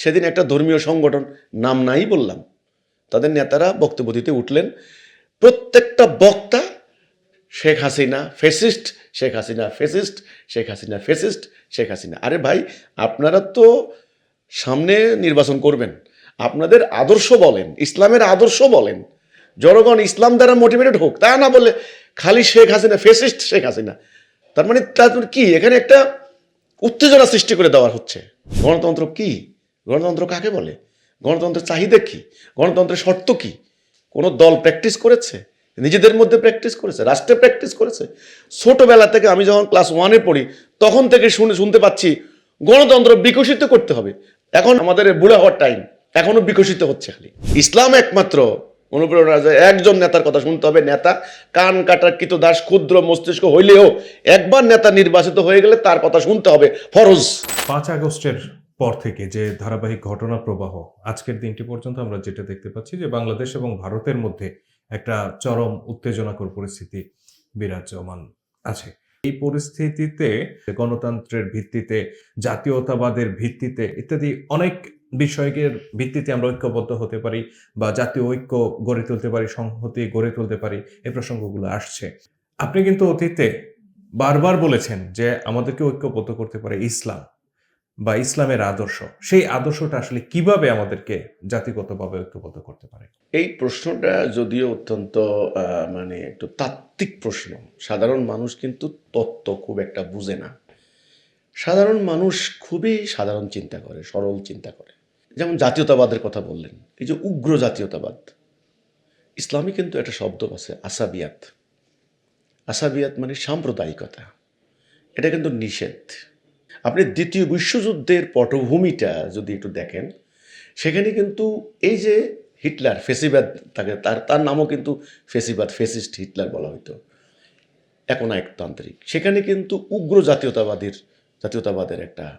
সেদিন একটা ধর্মীয় সংগঠন, নাম নাই বললাম। তাদের নেতারা বক্তব্য দিতে উঠলেন। প্রত্যেকটা বক্তা, Sheikh Hasina fascist, Sheikh Hasina fascist, Sheikh Hasina fascist, Sheikh Hasina. আরে ভাই, আপনারা তো সামনে নির্বাচন করবেন। আপনাদের আদর্শ বলেন, ইসলামের আদর্শ বলেন। জনগণ ইসলাম দ্বারা মোটিভেটেড হোক, তা না বলে খালি শেখ হাসিনা ফেসিস্ট, শেখ হাসিনা। তার মানে তার মানে কি? এখানে একটা উত্তেজনা সৃষ্টি করে দেওয়া হচ্ছে। গণতন্ত্র কি? গণতন্ত্র কাকে বলে? গণতন্ত্রের চাহিদা কি? গণতন্ত্রের শর্ত কি? কোনো দল প্র্যাকটিস করেছে? নিজেদের মধ্যে প্র্যাকটিস করেছে? রাষ্ট্রে প্র্যাকটিস করেছে? ছোটবেলা থেকে আমি যখন ক্লাস ওয়ানে পড়ি, তখন থেকে শুনে শুনতে পাচ্ছি গণতন্ত্র বিকশিত করতে হবে। এখন আমাদের বুড়া হওয়ার টাইম এখনও বিকশিত হচ্ছে খালি। ইসলাম একমাত্র অনুপ্রেরণা যে একজন নেতার কথা শুনতে হবে। নেতা কান কাটার কৃত দাস, ক্ষুদ্র মস্তিষ্ক হইলেও একবার নেতা নির্বাচিত হয়ে গেলে তার কথা শুনতে হবে। ফরজ। পাঁচ আগস্টের পর থেকে যে ধারাবাহিক ঘটনা প্রবাহ, আজকের দিনটি পর্যন্ত আমরা যেটা দেখতে পাচ্ছি যে বাংলাদেশ এবং ভারতের মধ্যে একটা চরম উত্তেজনাকর পরিস্থিতি বিরাজমান আছে। এই পরিস্থিতিতে গণতন্ত্রের ভিত্তিতে, জাতীয়তাবাদের ভিত্তিতে ইত্যাদি অনেক বিষয়ের ভিত্তিতে আমরা ঐক্যবদ্ধ হতে পারি বা জাতীয় ঐক্য গড়ে তুলতে পারি, সংহতি গড়ে তুলতে পারি এই প্রসঙ্গগুলো আসছে। আপনি কিন্তু অতীতে বারবার বলেছেন যে আমাদেরকে ঐক্যবদ্ধ করতে পারে ইসলাম। বা ইসলামের আদর্শ, সেই আদর্শটা আসলে কীভাবে আমাদেরকে জাতিগতভাবে ঐক্যবদ্ধ করতে পারে? এই প্রশ্নটা যদিও অত্যন্ত মানে একটু তাত্ত্বিক প্রশ্ন। সাধারণ মানুষ কিন্তু তত্ত্ব খুব একটা বুঝে না। সাধারণ মানুষ খুবই সাধারণ চিন্তা করে, সরল চিন্তা করে। যেমন জাতীয়তাবাদের কথা বললেন, এই যে উগ্র জাতীয়তাবাদ, ইসলামে কিন্তু একটা শব্দ আছে, আসাবিয়াত। আসাবিয়াত মানে সাম্প্রদায়িকতা। এটা কিন্তু নিষেধ। আপনি দ্বিতীয় বিশ্বযুদ্ধের পটভূমিটা যদি একটু দেখেন, সেখানে কিন্তু এই যে হিটলার, ফেসিবাদ, তাকে তার তার নামও কিন্তু ফেসিবাদ, ফেসিস্ট হিটলার বলা হতো একনায়কতান্ত্রিক। সেখানে কিন্তু উগ্র জাতীয়তাবাদীর, জাতীয়তাবাদের একটা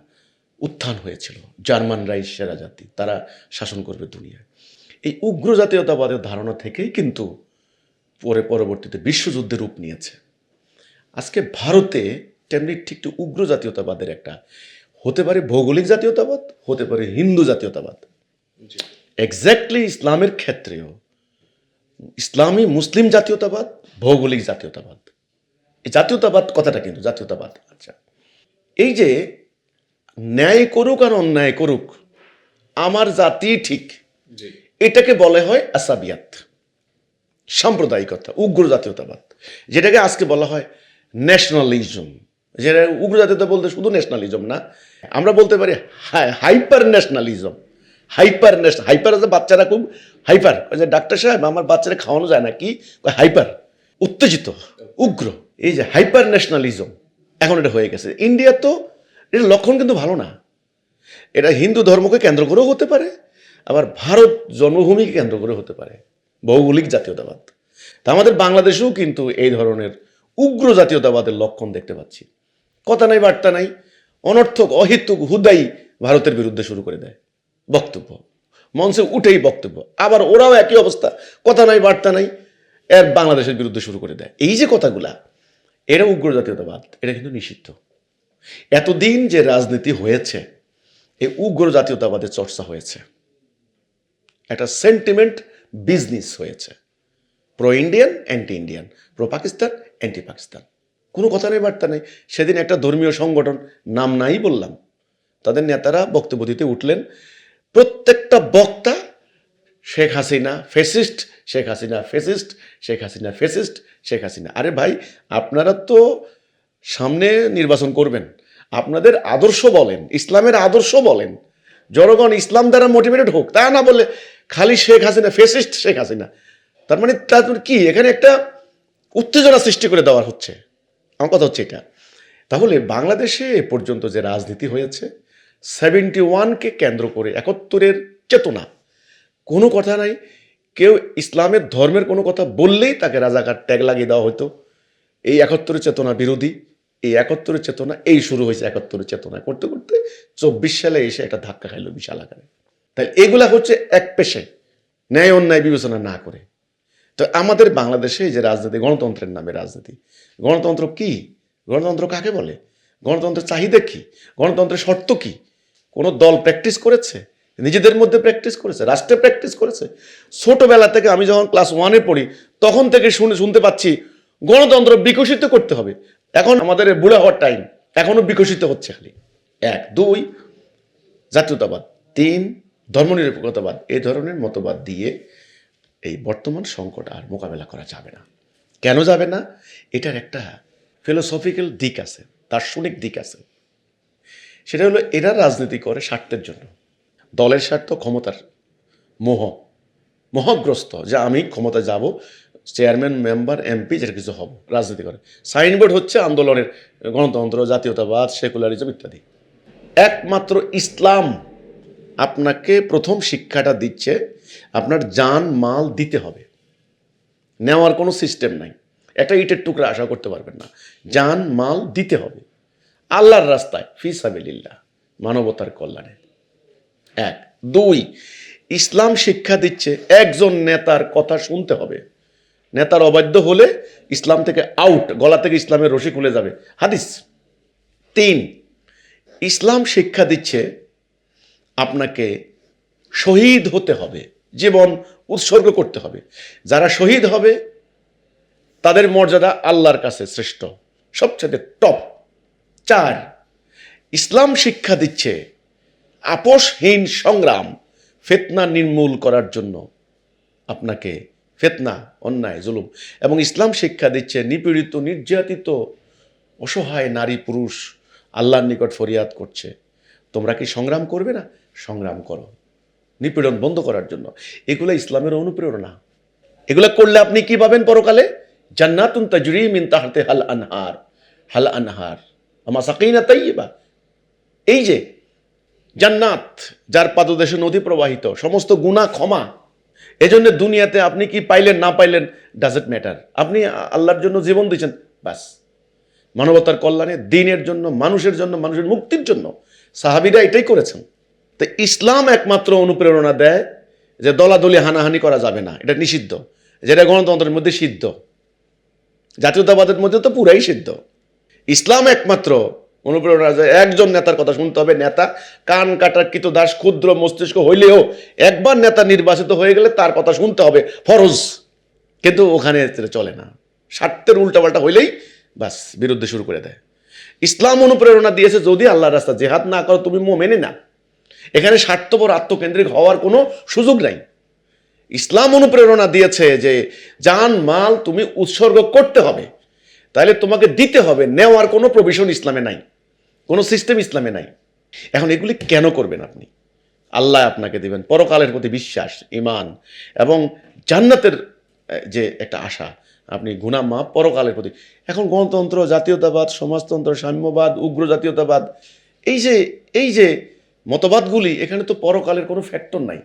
উত্থান হয়েছিল জার্মানরাই সেরা জাতি, তারা শাসন করবে দুনিয়ায়। এই উগ্র জাতীয়তাবাদের ধারণা থেকেই কিন্তু পরে, পরবর্তীতে বিশ্বযুদ্ধে রূপ নিয়েছে। আজকে ভারতে তেমনি ঠিক উগ্র জাতীয়তাবাদের একটা। হতে পারে ভৌগোলিক জাতীয়তাবাদ হতে পারে হিন্দু জাতীয়তাবাদ। এক্স্যাক্টলি ইসলামের ক্ষেত্রেও ইসলামী মুসলিম জাতীয়তাবাদ ভৌগোলিক জাতীয়তাবাদ। এই জাতীয়তাবাদ কথাটা কিন্তু জাতীয়তাবাদ। আচ্ছা। এই যে ন্যায় করুক আর অন্যায় করুক আমার জাতি ঠিক। এটাকে বলা হয় আসাবিয়াত। সাম্প্রদায়িকতা উগ্র জাতীয়তাবাদ। যেটাকে আজকে বলা হয় ন্যাশনালিজম যেটা উগ্র জাতীয়তা বলতে শুধু ন্যাশনালিজম না। আমরা বলতে পারি hyper nationalism hyper national hyper আছে বাচ্চারা খুব হাইপার যে ডাক্তার সাহেব, আমার বাচ্চারা খাওয়ানো যায় না কি হাইপার উত্তেজিত, উগ্র। এই যে হাইপার ন্যাশনালিজম এখন এটা হয়ে গেছে। ইন্ডিয়া তো, এর লক্ষণ কিন্তু ভালো না। এটা হিন্দু ধর্মকে কেন্দ্র করেও হতে পারে, আবার ভারত জন্মভূমিকে কেন্দ্র করে হতে পারে। ভৌগোলিক জাতীয়তাবাদ। তা আমাদের বাংলাদেশেও কিন্তু এই ধরনের উগ্র জাতীয়তাবাদের লক্ষণ দেখতে পাচ্ছি। কথা নাই, বার্তা নাই, অনর্থক, অহেতুক, হুদাই ভারতের বিরুদ্ধে শুরু করে দেয়। বক্তব্য। মঞ্চে উঠেই বক্তব্য। আবার ওরাও একই অবস্থা। কথা নাই, বার্তা নাই, এর বাংলাদেশের বিরুদ্ধে শুরু করে দেয়। এই যে কথাগুলা এটা উগ্র জাতীয়তাবাদ। এটা কিন্তু নিষিদ্ধ। এতদিন যে রাজনীতি হয়েছে এই উগ্র জাতীয়তাবাদের চর্চা হয়েছে। একটা সেন্টিমেন্ট বিজনেস হয়েছে। Pro Indian anti Indian pro Pakistan anti Pakistan কোনো কথা নেই, বার্তা নেই। সেদিন একটা ধর্মীয় সংগঠন, নাম নাই বললাম। তাদের নেতারা বক্তব্য দিতে উঠলেন। প্রত্যেকটা বক্তা, Sheikh Hasina fascist, Sheikh Hasina fascist, Sheikh Hasina fascist, Sheikh Hasina. আরে ভাই, আপনারা তো সামনে নির্বাচন করবেন। আপনাদের আদর্শ বলেন, ইসলামের আদর্শ বলেন। জনগণ ইসলাম দ্বারা মোটিভেটেড হোক, তা না বলে খালি শেখ হাসিনা ফেসিস্ট, শেখ হাসিনা। তার মানে তার মানে কি? এখানে একটা উত্তেজনা সৃষ্টি করে দেওয়া হচ্ছে। আমার কথা হচ্ছে এটা। তাহলে বাংলাদেশে এ পর্যন্ত যে রাজনীতি হয়েছে সেভেন্টি ওয়ানকে কেন্দ্র করে একাত্তরের চেতনা, কোনো কথা নাই। কেউ ইসলামের ধর্মের কোনো কথা বললেই তাকে রাজাকার ট্যাগ লাগিয়ে দেওয়া হতো। এই একাত্তরের চেতনা বিরোধী, এই একাত্তরের চেতনা, এই শুরু হয়েছে একাত্তরের চেতনা। করতে করতে চব্বিশ সালে এসে একটা ধাক্কা খাইলো বিশাল আকারে। তাই এগুলা হচ্ছে এক পেশে, ন্যায় অন্যায় বিবেচনা না করে। তো আমাদের বাংলাদেশে যে রাজনীতি, গণতন্ত্রের নামে রাজনীতি। গণতন্ত্র কি? গণতন্ত্র কাকে বলে? গণতন্ত্রের চাহিদা কি? গণতন্ত্রের শর্ত কি? কোনো দল প্র্যাকটিস করেছে? নিজেদের মধ্যে প্র্যাকটিস করেছে? রাষ্ট্রে প্র্যাকটিস করেছে? ছোটবেলা থেকে আমি যখন ক্লাস ওয়ানে পড়ি, তখন থেকে শুনে, শুনতে পাচ্ছি গণতন্ত্র বিকশিত করতে হবে। এখন আমাদের বুড়া হওয়ার টাইম এখনও বিকশিত হচ্ছে খালি। এক, দুই, জাতীয়তাবাদ। তিন, ধর্মনিরপেক্ষতাবাদ। এই ধরনের মতবাদ দিয়ে এই বর্তমান সংকট আর মোকাবেলা করা যাবে না। কেন যাবে না? এটার একটা ফিলোসফিক্যাল দিক আছে, দার্শনিক দিক আছে। সেটা হলো এরা রাজনীতি করে স্বার্থের জন্য। দলের স্বার্থ ক্ষমতার মোহ, মোহগ্রস্ত, যে আমি ক্ষমতা যাব, চেয়ারম্যান, মেম্বার, এমপি, যেটা কিছু হব, রাজনীতি করে। সাইনবোর্ড হচ্ছে আন্দোলনের গণতন্ত্র, জাতীয়তাবাদ, সেকুলারিজম ইত্যাদি। একমাত্র ইসলাম আপনাকে প্রথম শিক্ষাটা দিচ্ছে আপনার জান, মাল দিতে হবে। নেওয়ার কোনো সিস্টেম নাই। একটা ইটের টুকরা আশা করতে পারবেন না। জান, মাল দিতে হবে। আল্লাহর রাস্তায়, ফি সাবিলিল্লাহ, মানবতার কল্যাণে। এক। দুই, ইসলাম শিক্ষা দিচ্ছে, একজন নেতার কথা শুনতে হবে। নেতার অবাধ্য হলে ইসলাম থেকে আউট গলা থেকে ইসলামের রশি খুলে যাবে। হাদিস। তিন, ইসলাম শিক্ষা দিচ্ছে, আপনাকে শহীদ হতে হবে। জীবন উৎসর্গ করতে হবে। যারা শহীদ হবে, তাদের মর্যাদা আল্লাহর কাছে শ্রেষ্ঠ। সবচেয়ে টপ চার, ইসলাম শিক্ষা দিচ্ছে আপোষহীন সংগ্রাম, ফেতনা নির্মূল করার জন্য। আপনাকে ফেতনা, অন্যায়, জুলুম এবং ইসলাম শিক্ষা দিচ্ছে নিপীড়িত, নির্যাতিত, অসহায় নারী পুরুষ আল্লাহর নিকট ফরিয়াদ করছে। তোমরা কি সংগ্রাম করবে না? সংগ্রাম করো। নিপীড়ন বন্ধ করার জন্য। এগুলো ইসলামের অনুপ্রেরণা। এগুলো করলে আপনি কি পাবেন পরকালে? জান্নাতুন তাজরি মিন তাহাতে হাল আনহার। হাল আনহার। আমা সাকিনা তাইয়্যিবা এই যে, জান্নাত যার পাদদেশে নদী প্রবাহিত, সমস্ত গুণা ক্ষমা, এজন্য দুনিয়াতে আপনি কি পাইলেন, না পাইলেন ডাজেন্ট ম্যাটার আপনি আল্লাহর জন্য জীবন দিয়েছেন, ব্যাস। মানবতার কল্যাণে, দিনের জন্য, মানুষের জন্য, মানুষের মুক্তির জন্য, সাহাবিরা এটাই করেছেন। তো ইসলাম একমাত্র অনুপ্রেরণা দেয় যে দলাদলি হানাহানি করা যাবে না, এটা নিষিদ্ধ। যেটা গণতন্ত্রের মধ্যে সিদ্ধ। জাতীয়তাবাদের মধ্যে তো পুরাই সিদ্ধ। ইসলাম একমাত্র অনুপ্রেরণা যে একজন নেতার কথা শুনতে হবে, নেতা, কান কাটার কৃত দাস, ক্ষুদ্র মস্তিষ্ক হইলেও একবার নেতা নির্বাচিত হয়ে গেলে তার কথা শুনতে হবে, ফরজ। কিন্তু ওখানে চলে না। স্বার্থের উল্টাপাল্টা হইলেই বাস, বিরুদ্ধে শুরু করে দেয়। ইসলাম অনুপ্রেরণা দিয়েছে যদি আল্লাহর রাস্তা জেহাদ না করো, তুমি মো মেনে না। এখানে স্বার্থপর আত্মকেন্দ্রিক হওয়ার কোনো সুযোগ নাই। ইসলাম অনুপ্রেরণা দিয়েছে যে জান, মাল তুমি উৎসর্গ করতে হবে। তাহলে তোমাকে দিতে হবে, নেওয়ার কোনো প্রভিশন ইসলামে নাই। কোনো সিস্টেম ইসলামে নাই। এখন এগুলি কেন করবেন আপনি? আল্লাহ আপনাকে দিবেন। পরকালের প্রতি বিশ্বাস ইমান এবং জান্নাতের যে একটা আশা, আপনি গুণা মাপ পরকালের প্রতি। এখন গণতন্ত্র, জাতীয়তাবাদ, সমাজতন্ত্র, সাম্যবাদ, উগ্র জাতীয়তাবাদ, এই যে এই যে মতবাদগুলি এখানে তো পরকালের কোনো ফ্যাক্টর নাই।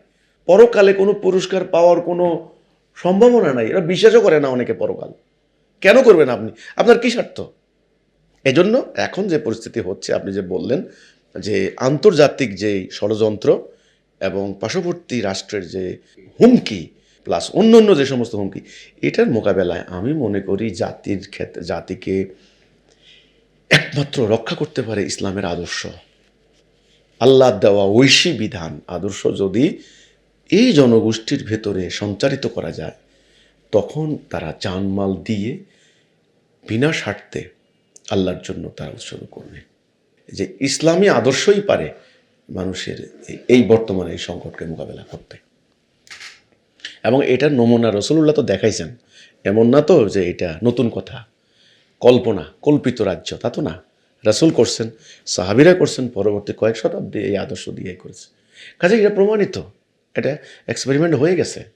পরকালে কোনো পুরস্কার পাওয়ার কোনো সম্ভাবনা নাই। এরা বিশ্বাসও করে না অনেকে পরকাল। কেন করবেন আপনি? আপনার কী স্বার্থ? এজন্য এখন যে পরিস্থিতি হচ্ছে, আপনি যে বললেন যে আন্তর্জাতিক যে ষড়যন্ত্র এবং পার্শ্ববর্তী রাষ্ট্রের যে হুমকি প্লাস অন্য অন্য যে সমস্ত হুমকি, এটার মোকাবেলায় আমি মনে করি জাতির ক্ষেত্রে, জাতিকে একমাত্র রক্ষা করতে পারে ইসলামের আদর্শ। আল্লাহ দেওয়া ঐশী বিধান, আদর্শ যদি এই জনগোষ্ঠীর ভেতরে সঞ্চারিত করা যায়, তখন তারা জানমাল দিয়ে বিনা স্বার্থে আল্লাহর জন্য তারা উৎসর্গ করবে। যে ইসলামী আদর্শই পারে মানুষের এই- এই বর্তমানে এই সংকটকে মোকাবেলা করতে। এবং এটার নমুনা রসুল্লাহ তো দেখাইছেন। এমন না তো যে এটা নতুন কথা। কল্পনা, কল্পিত রাজ্য, তা তো না। রাসুল করছেন, সাহাবিরা করছেন, পরবর্তী কয়েক শতাব্দী এই আদর্শ দিয়ে করেছে। কাজে এটা প্রমাণিত। এটা এক্সপেরিমেন্ট হয়ে গেছে।